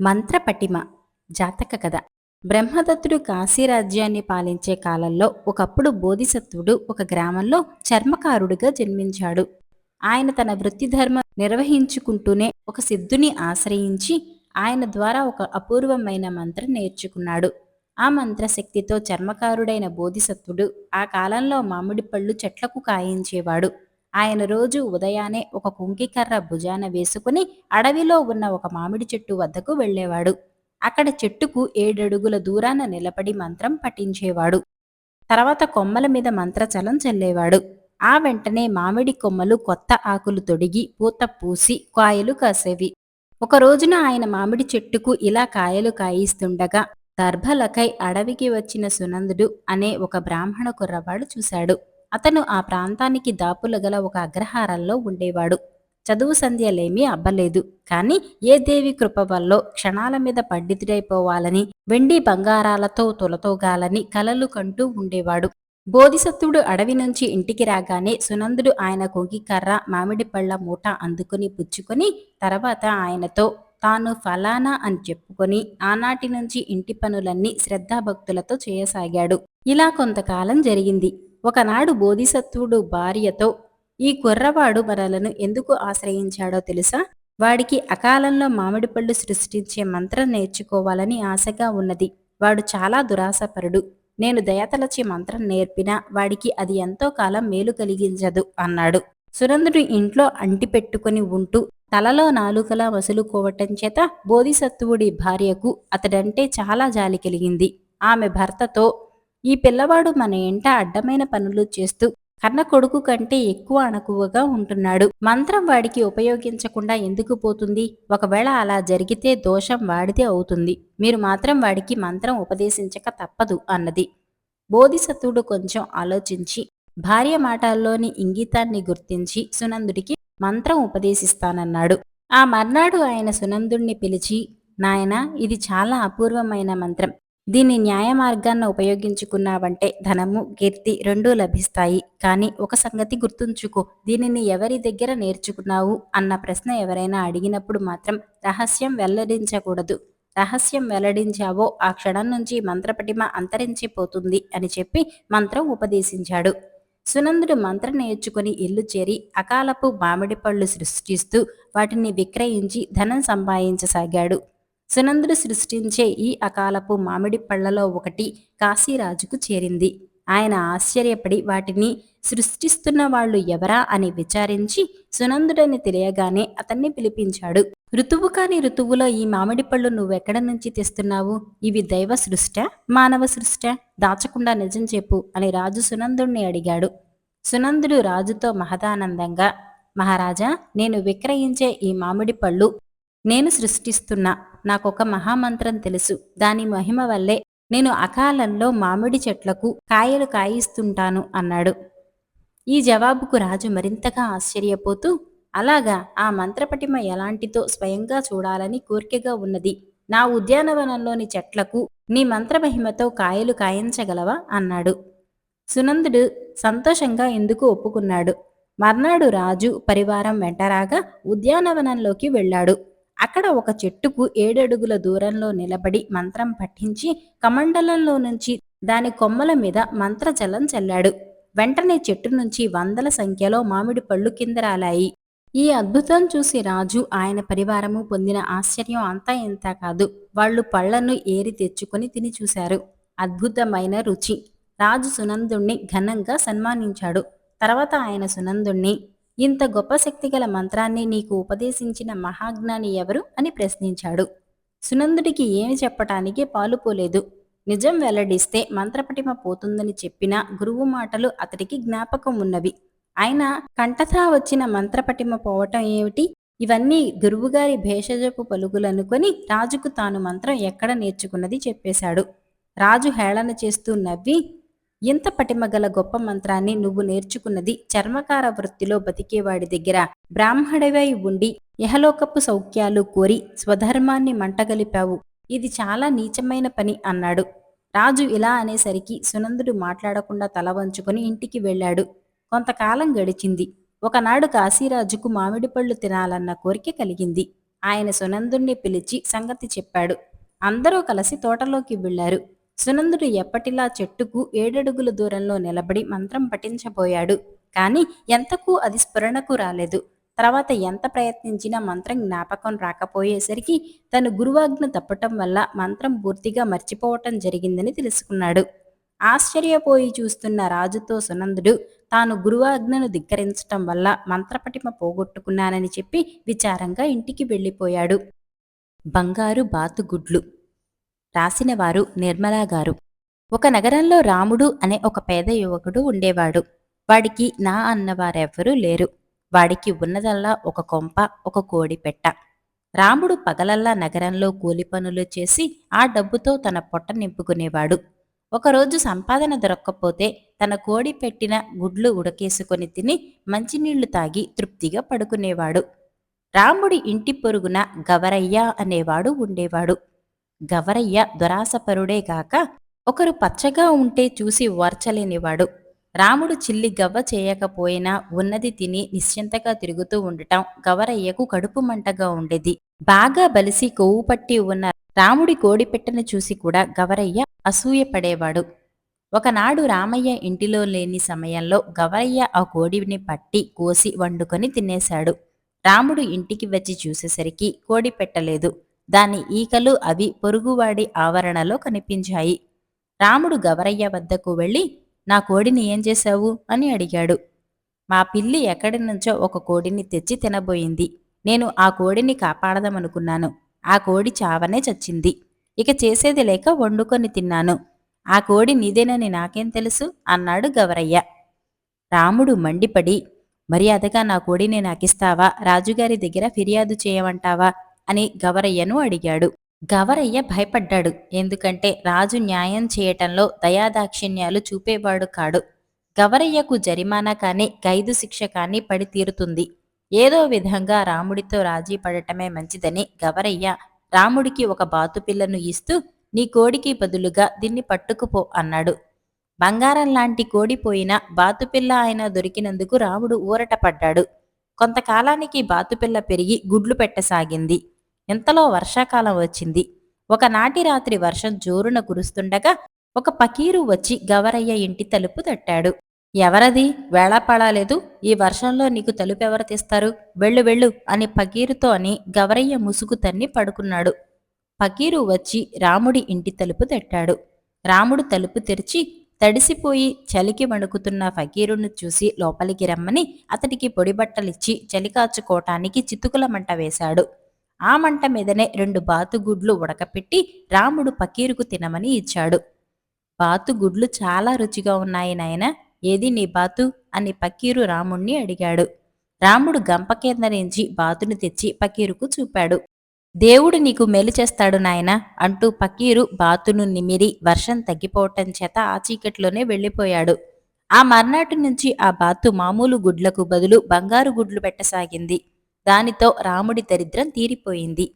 మంత్రపటిమ జాతక కథ. బ్రహ్మదత్తుడు కాశీరాజ్యాన్ని పాలించే కాలంలో ఒకప్పుడు బోధిసత్వుడు ఒక గ్రామంలో చర్మకారుడిగా జన్మించాడు. ఆయన తన వృత్తి ధర్మం నిర్వహించుకుంటూనే ఒక సిద్ధుని ఆశ్రయించి ఆయన ద్వారా ఒక అపూర్వమైన మంత్రం నేర్చుకున్నాడు. ఆ మంత్రశక్తితో చర్మకారుడైన బోధిసత్వుడు ఆ కాలంలో మామిడి పళ్ళు చెట్లకు కాయించేవాడు. ఆయన రోజు ఉదయాన్నే ఒక కుంకికర్ర భుజాన వేసుకుని అడవిలో ఉన్న ఒక మామిడి చెట్టు వద్దకు వెళ్ళేవాడు. అక్కడ చెట్టుకు ఏడడుగుల దూరాన నిలబడి మంత్రం పఠించేవాడు. తర్వాత కొమ్మల మీద మంత్రచలం చల్లేవాడు. ఆ వెంటనే మామిడి కొమ్మలు కొత్త ఆకులు తొడిగి పూత పూసి కాయలు కాసేవి. ఒక రోజున ఆయన మామిడి చెట్టుకు ఇలా కాయలు కాయిస్తుండగా దర్భలకై అడవికి వచ్చిన సునందుడు అనే ఒక బ్రాహ్మణ కుర్రవాడు చూశాడు. అతను ఆ ప్రాంతానికి దాపులు గల ఒక అగ్రహారంలో ఉండేవాడు. చదువు సంధ్యలేమీ అబ్బలేదు. కాని ఏ దేవి కృప వల్లో క్షణాల మీద పండితుడైపోవాలని వెండి బంగారాలతో తొలతోగాలని కలలు కంటూ ఉండేవాడు. బోధిసత్వుడు అడవి నుంచి ఇంటికి రాగానే సునందుడు ఆయన కొంకికర్ర మామిడి పళ్ళ మూట అందుకుని పుచ్చుకొని తర్వాత ఆయనతో తాను ఫలానా అని చెప్పుకొని ఆనాటి నుంచి ఇంటి పనులన్నీ శ్రద్ధాభక్తులతో చేయసాగాడు. ఇలా కొంతకాలం జరిగింది. ఒకనాడు బోధిసత్వుడు భార్యతో ఈ కుర్రవాడు మనలను ఎందుకు ఆశ్రయించాడో తెలుసా? వాడికి అకాలంలో మామిడి పళ్ళు సృష్టించే మంత్రం నేర్చుకోవాలని ఆశగా ఉన్నది. వాడు చాలా దురాశపరుడు. నేను దయతలచి మంత్రం నేర్పినా వాడికి అది ఎంతో కాలం మేలు కలిగించదు అన్నాడు. సురంధుడు ఇంట్లో అంటి పెట్టుకుని ఉంటూ తలలో నాలుకలా వసులుకోవటం చేత బోధిసత్వుడి భార్యకు అతడంటే చాలా జాలి కలిగింది. ఆమె భర్తతో ఈ పిల్లవాడు మన ఇంట అడ్డమైన పనులు చేస్తూ కన్న కొడుకు కంటే ఎక్కువ అణకువగా ఉంటున్నాడు. మంత్రం వాడికి ఉపయోగించకుండా ఎందుకు పోతుంది? ఒకవేళ అలా జరిగితే దోషం వాడితే అవుతుంది. మీరు మాత్రం వాడికి మంత్రం ఉపదేశించక తప్పదు అన్నది. బోధిసత్వుడు కొంచెం ఆలోచించి భార్య మాటల్లోని ఇంగితాన్ని గుర్తించి సునందుడికి మంత్రం ఉపదేశిస్తానన్నాడు. ఆ మర్నాడు ఆయన సునందుణ్ణి పిలిచి నాయన ఇది చాలా అపూర్వమైన మంత్రం. దీన్ని న్యాయ మార్గాన్ని ఉపయోగించుకున్నావంటే ధనము కీర్తి రెండూ లభిస్తాయి. కానీ ఒక సంగతి గుర్తుంచుకో దీనిని ఎవరి దగ్గర నేర్చుకున్నావు అన్న ప్రశ్న ఎవరైనా అడిగినప్పుడు మాత్రం రహస్యం వెల్లడించకూడదు. రహస్యం వెల్లడించావో ఆ క్షణం నుంచి మంత్రపటిమ అంతరించిపోతుంది అని చెప్పి మంత్రం ఉపదేశించాడు. సునందుడు మంత్రం నేర్చుకుని ఇల్లు చేరి అకాలపు మామిడి పళ్ళు సృష్టిస్తూ వాటిని విక్రయించి ధనం సంపాదించసాగాడు. సునందుడు సృష్టించే ఈ అకాలపు మామిడి పళ్ళలో ఒకటి కాశీరాజుకు చేరింది. ఆయన ఆశ్చర్యపడి వాటిని సృష్టిస్తున్న వాళ్ళు ఎవరా అని విచారించి సునందుడని తెలియగానే అతన్ని పిలిపించాడు. ఋతువు కాని ఋతువులో ఈ మామిడి పళ్ళు నువ్వెక్కడ నుంచి తెస్తున్నావు? ఇవి దైవ సృష్ట? మానవ సృష్ట? దాచకుండా నిజం చెప్పు అని రాజు సునందుణ్ణి అడిగాడు. సునందుడు రాజుతో మహదానందంగా మహారాజా నేను విక్రయించే ఈ మామిడి పళ్ళు నేను సృష్టిస్తున్నా. నాకొక మహామంత్రం తెలుసు. దాని మహిమ వల్లే నేను అకాలంలో మామిడి చెట్లకు కాయలు కాయిస్తుంటాను అన్నాడు. ఈ జవాబుకు రాజు మరింతగా ఆశ్చర్యపోతూ అలాగా ఆ మంత్రపటిమ ఎలాంటితో స్వయంగా చూడాలని కోరికగా ఉన్నది. నా ఉద్యానవనంలోని చెట్లకు నీ మంత్రమహిమతో కాయలు కాయించగలవా? అన్నాడు. సునందుడు సంతోషంగా ఎందుకు ఒప్పుకున్నాడు? మర్నాడు రాజు పరివారం వెంటరాగా ఉద్యానవనంలోకి వెళ్ళాడు. అక్కడ ఒక చెట్టుకు ఏడడుగుల దూరంలో నిలబడి మంత్రం పఠించి కమండలంలో నుంచి దాని కొమ్మల మీద మంత్రజలం చల్లాడు. వెంటనే చెట్టు నుంచి వందల సంఖ్యలో మామిడి పళ్ళు కింద రాలాయి. ఈ అద్భుతం చూసి రాజు ఆయన పరివారము పొందిన ఆశ్చర్యం అంతా ఇంత కాదు. వాళ్ళు పళ్ళను ఏరి తెచ్చుకొని తిని చూశారు. అద్భుతమైన రుచి. రాజు సునందుణ్ణి ఘనంగా సన్మానించాడు. తర్వాత ఆయన సునందుణ్ణి ఇంత గొప్ప శక్తిగల మంత్రాన్ని నీకు ఉపదేశించిన మహాజ్ఞాని ఎవరు అని ప్రశ్నించాడు. సునందుడికి ఏమి చెప్పటానికి పాలుపోలేదు నిజం వెల్లడిస్తే మంత్రపటిమ పోతుందని చెప్పిన గురువు మాటలు అతడికి జ్ఞాపకం ఉన్నవి. ఆయన కంఠతా వచ్చిన మంత్రపటిమ పోవటం ఏమిటి? ఇవన్నీ గురువుగారి భేషజపు పలుకులనుకొని రాజుకు తాను మంత్రం ఎక్కడ నేర్చుకున్నది చెప్పేశాడు. రాజు హేళన చేస్తూ నవ్వి ఇంత పటిమగల గొప్ప మంత్రాన్ని నువ్వు నేర్చుకున్నది చర్మకార వృత్తిలో బతికేవాడి దగ్గర. బ్రాహ్మడవై ఉండి యహలోకపు సౌఖ్యాలు కోరి స్వధర్మాన్ని మంటగలిపావు. ఇది చాలా నీచమైన పని అన్నాడు. రాజు ఇలా అనేసరికి సునందుడు మాట్లాడకుండా తల వంచుకొని ఇంటికి వెళ్ళాడు. కొంతకాలం గడిచింది. ఒకనాడు కాశీరాజుకు మామిడి పళ్ళు తినాలన్న కోరిక కలిగింది. ఆయన సునందుణ్ణి పిలిచి సంగతి చెప్పాడు. అందరూ కలిసి తోటలోకి వెళ్ళారు సునందుడు ఎప్పటిలా చెట్టుకు ఏడడుగుల దూరంలో నిలబడి మంత్రం పఠించబోయాడు. కాని ఎంతకు అది స్ఫురణకు రాలేదు. తర్వాత ఎంత ప్రయత్నించినా మంత్రం జ్ఞాపకం రాకపోయేసరికి తను గురువాజ్ఞ తప్పటం వల్ల మంత్రం పూర్తిగా మర్చిపోవటం జరిగిందని తెలుసుకున్నాడు. ఆశ్చర్యపోయి చూస్తున్న రాజుతో సునందుడు తాను గురువాజ్ఞను ధిక్కరించటం వల్ల మంత్రపటిమ పోగొట్టుకున్నానని చెప్పి విచారంగా ఇంటికి వెళ్ళిపోయాడు. బంగారు బాతుగుడ్లు రాసినవారు నిర్మలా గారు. ఒక నగరంలో రాముడు అనే ఒక పేద యువకుడు ఉండేవాడు. వాడికి నా అన్నవారెవ్వరూ లేరు. వాడికి ఉన్నదల్లా ఒక కొంప ఒక కోడి పెట్ట. రాముడు పగలల్లా నగరంలో కూలి పనులు చేసి ఆ డబ్బుతో తన పొట్ట నింపుకునేవాడు. ఒకరోజు సంపాదన దొరక్కపోతే తన కోడి పెట్టిన గుడ్లు ఉడకేసుకొని తిని మంచినీళ్ళు తాగి తృప్తిగా పడుకునేవాడు. రాముడి ఇంటి పొరుగున గవరయ్య అనేవాడు ఉండేవాడు. గవరయ్య దురాసపరుడే గాక ఒకరు పచ్చగా ఉంటే చూసి ఓర్చలేనివాడు. రాముడు చిల్లి గవ్వ చేయకపోయినా ఉన్నది తిని నిశ్చింతగా తిరుగుతూ ఉండటం గవరయ్యకు కడుపు మంటగా ఉండేది. బాగా బలిసి కొవ్వు పట్టి ఉన్న రాముడి కోడిపెట్టను చూసి కూడా గవరయ్య అసూయపడేవాడు. ఒకనాడు రామయ్య ఇంటిలో లేని సమయంలో గవరయ్య ఆ కోడిని పట్టి కోసి వండుకొని తినేశాడు. రాముడు ఇంటికి వచ్చి చూసేసరికి కోడి పెట్టలేదు దాని ఈకలు అవి పొరుగువాడి ఆవరణలో కనిపించాయి. రాముడు గవరయ్య వద్దకు వెళ్ళి నా కోడిని ఏం చేశావు? అని అడిగాడు. మా పిల్లి ఎక్కడి నుంచో ఒక కోడిని తెచ్చి తినబోయింది. నేను ఆ కోడిని కాపాడదామనుకున్నాను. ఆ కోడి చావనే చచ్చింది. ఇక చేసేది లేక వండుకొని తిన్నాను. ఆ కోడి నీదేనని నాకేం తెలుసు? అన్నాడు గవరయ్య. రాముడు మండిపడి మర్యాదగా నా కోడిని నాకిస్తావా? రాజుగారి దగ్గర ఫిర్యాదు చేయమంటావా? అని గవరయ్యను అడిగాడు. గవరయ్య భయపడ్డాడు. ఎందుకంటే రాజు న్యాయం చేయటంలో దయాదాక్షిణ్యాలు చూపేవాడు కాడు. గవరయ్యకు జరిమానా కానీ ఖైదు శిక్ష కానీ పడి తీరుతుంది. ఏదో విధంగా రాముడితో రాజీ పడటమే మంచిదని గవరయ్య రాముడికి ఒక బాతుపిల్లను ఇస్తూ నీ కోడికి బదులుగా దీన్ని పట్టుకుపో అన్నాడు. బంగారం లాంటి కోడిపోయిన బాతుపిల్ల ఆయన దొరికినందుకు రాముడు ఊరటపడ్డాడు కొంతకాలానికి బాతుపిల్ల పెరిగి గుడ్లు పెట్టసాగింది. ఇంతలో వర్షాకాలం వచ్చింది? ఒకనాటి రాత్రి వర్షం జోరున కురుస్తుండగా ఒక పకీరు వచ్చి గవరయ్య ఇంటి తలుపు తట్టాడు. ఎవరది? వేళాపడాలేదు ఈ వర్షంలో నీకు తలుపు ఎవరు తీస్తారు? వెళ్ళు వెళ్ళు అని పకీరుతో అని గవరయ్య ముసుగు తన్ని పడుకున్నాడు. పకీరు వచ్చి రాముడి ఇంటి తలుపు తట్టాడు. రాముడు తలుపు తెరిచి తడిసిపోయి చలికి వణుకుతున్న ఫకీరును చూసి లోపలికి రమ్మని అతడికి పొడిబట్టలిచ్చి చలి కాచుకోవటానికి చితుకుల మంట వేశాడు. ఆ మంట మీదనే రెండు బాతుగుడ్లు ఉడకపెట్టి రాముడు పకీరుకు తినమని ఇచ్చాడు. బాతుగుడ్లు చాలా రుచిగా ఉన్నాయి నాయన ఏది నీ బాతు? అని పకీరు రాముణ్ణి అడిగాడు. రాముడు గంప కింద నుంచి బాతును తెచ్చి పకీరుకు చూపాడు. దేవుడు నీకు మేలు చేస్తాడు నాయనా అంటూ పకీరు బాతును నిమిరి వర్షం తగ్గిపోవటం చేత ఆ చీకట్లోనే వెళ్ళిపోయాడు. ఆ మర్నాటి నుంచి ఆ బాతు మామూలు గుడ్లకు బదులు బంగారు గుడ్లు పెట్టసాగింది. దానితో రాముడి దరిద్రం తీరిపోయింది.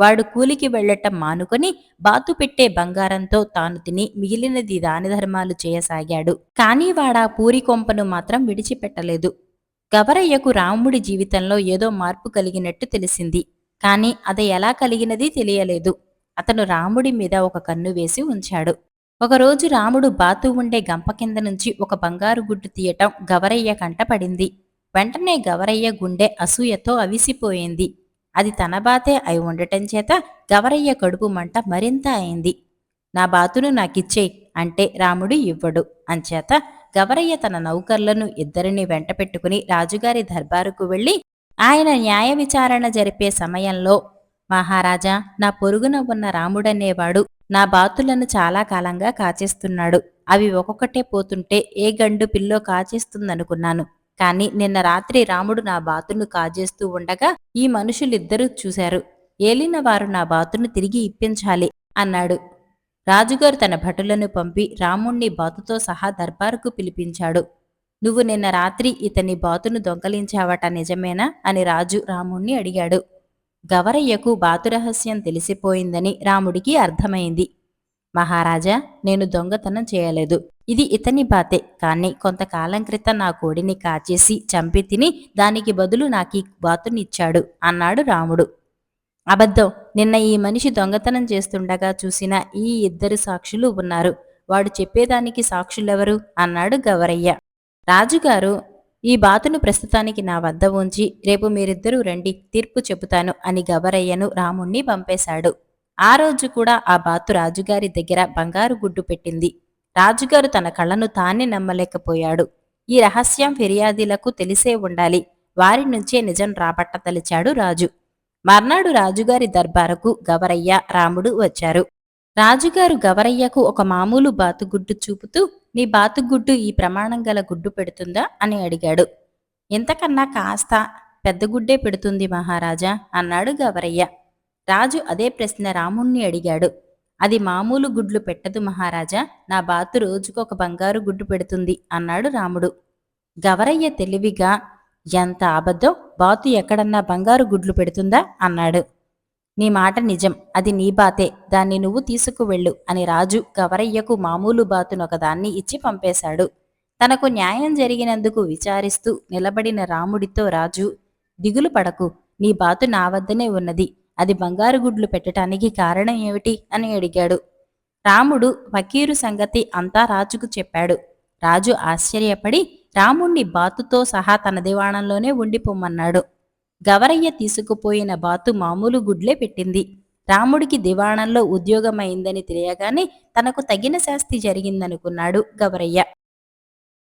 వాడు కూలికి వెళ్ళటం మానుకొని బాతు పెట్టే బంగారంతో తాను తిని మిగిలినది దాని ధర్మాలు చేయసాగాడు. కానీ వాడా పూరి కొంపను మాత్రం విడిచిపెట్టలేదు. గవరయ్యకు రాముడి జీవితంలో ఏదో మార్పు కలిగినట్టు తెలిసింది. కాని అది ఎలా కలిగినది తెలియలేదు. అతను రాముడి మీద ఒక కన్ను వేసి ఉంచాడు. ఒకరోజు రాముడు బాతు ఉండే గంప కింద నుంచి ఒక బంగారు గుడ్డు తీయటం గవరయ్య కంటపడింది వెంటనే గవరయ్య గుండె అసూయతో అవిసిపోయింది. అది తన బాతే అయి ఉండటం చేత గవరయ్య కడుపు మంట మరింత అయింది. నా బాతును నాకిచ్చేయ్ అంటే రాముడు ఇవ్వడు. అంచేత గవరయ్య తన నౌకర్లను ఇద్దరిని వెంట పెట్టుకుని రాజుగారి దర్బారుకు వెళ్ళి ఆయన న్యాయ విచారణ జరిపే సమయంలో మహారాజా నా పొరుగున ఉన్న రాముడనేవాడు నా బాతులను చాలా కాలంగా కాచేస్తున్నాడు. అవి ఒక్కొక్కటే పోతుంటే ఏ గండు పిల్లో కాచేస్తుందనుకున్నాను. కాని నిన్న రాత్రి రాముడు నా బాతును కాజేస్తూ ఉండగా ఈ మనుషులిద్దరూ చూశారు. ఏలిన వారు నా బాతును తిరిగి ఇప్పించాలి అన్నాడు. రాజుగారు తన భటులను పంపి రాముణ్ణి బాతుతో సహా దర్బారుకు పిలిపించాడు. నువ్వు నిన్న రాత్రి ఇతని బాతును దొంగలించావట నిజమేనా? అని రాజు రాముణ్ణి అడిగాడు. గవరయ్యకు బాతు రహస్యం తెలిసిపోయిందని రాముడికి అర్థమైంది. మహారాజా నేను దొంగతనం చేయలేదు. ఇది ఇతని బాతే. కాని కొంతకాలం క్రితం నా కోడిని కాచేసి చంపి తిని దానికి బదులు నాకు ఈ బాతునిచ్చాడు అన్నాడు రాముడు. అబద్ధం. నిన్న ఈ మనిషి దొంగతనం చేస్తుండగా చూసిన ఈ ఇద్దరు సాక్షులు ఉన్నారు. వాడు చెప్పేదానికి సాక్షులెవరు? అన్నాడు గవరయ్య. రాజుగారు ఈ బాతును ప్రస్తుతానికి నా వద్ద ఉంచి రేపు మీరిద్దరూ రండి తీర్పు చెబుతాను అని గవరయ్యను రాముణ్ణి పంపేశాడు. ఆ రోజు కూడా ఆ బాతు రాజుగారి దగ్గర బంగారు గుడ్డు పెట్టింది. రాజుగారు తన కళ్ళను తానే నమ్మలేకపోయాడు. ఈ రహస్యం ఫిర్యాదీలకు తెలిసే ఉండాలి. వారి నుంచే నిజం రాబట్టతలిచాడు రాజు. మర్నాడు రాజుగారి దర్బారుకు గవరయ్య రాముడు వచ్చారు. రాజుగారు గవరయ్యకు ఒక మామూలు బాతుగుడ్డు చూపుతూ నీ బాతుగుడ్డు ఈ ప్రమాణం గల గుడ్డు పెడుతుందా? అని అడిగాడు. ఇంతకన్నా కాస్త పెద్ద గుడ్డే పెడుతుంది మహారాజా అన్నాడు గవరయ్య. రాజు అదే ప్రశ్న రాముణ్ణి అడిగాడు. అది మామూలు గుడ్లు పెట్టదు మహారాజా. నా బాతు రోజుకొక బంగారు గుడ్డు పెడుతుంది అన్నాడు రాముడు. గవరయ్య తెలివిగా ఎంత అబద్ధం బాతు ఎక్కడన్నా బంగారు గుడ్లు పెడుతుందా? అన్నాడు. నీ మాట నిజం. అది నీ బాతే. దాన్ని నువ్వు తీసుకువెళ్ళు అని రాజు గవరయ్యకు మామూలు బాతునొకదాన్ని ఇచ్చి పంపేశాడు. తనకు న్యాయం జరిగినందుకు విచారిస్తూ నిలబడిన రాముడితో రాజు దిగులు పడకు. నీ బాతు నా వద్దనే ఉన్నది. అది బంగారు గుడ్లు పెట్టటానికి కారణం ఏమిటి అని అడిగాడు. రాముడు ఫకీరు సంగతి అంతా రాజుకు చెప్పాడు. రాజు ఆశ్చర్యపడి రాముణ్ణి బాతుతో సహా తన దివాణంలోనే ఉండిపోమ్మన్నాడు గవరయ్య తీసుకుపోయిన బాతు మామూలు గుడ్లే పెట్టింది. రాముడికి దివాణంలో ఉద్యోగమైందని తెలియగానే తనకు తగిన శాస్తి జరిగిందనుకున్నాడు గవరయ్య.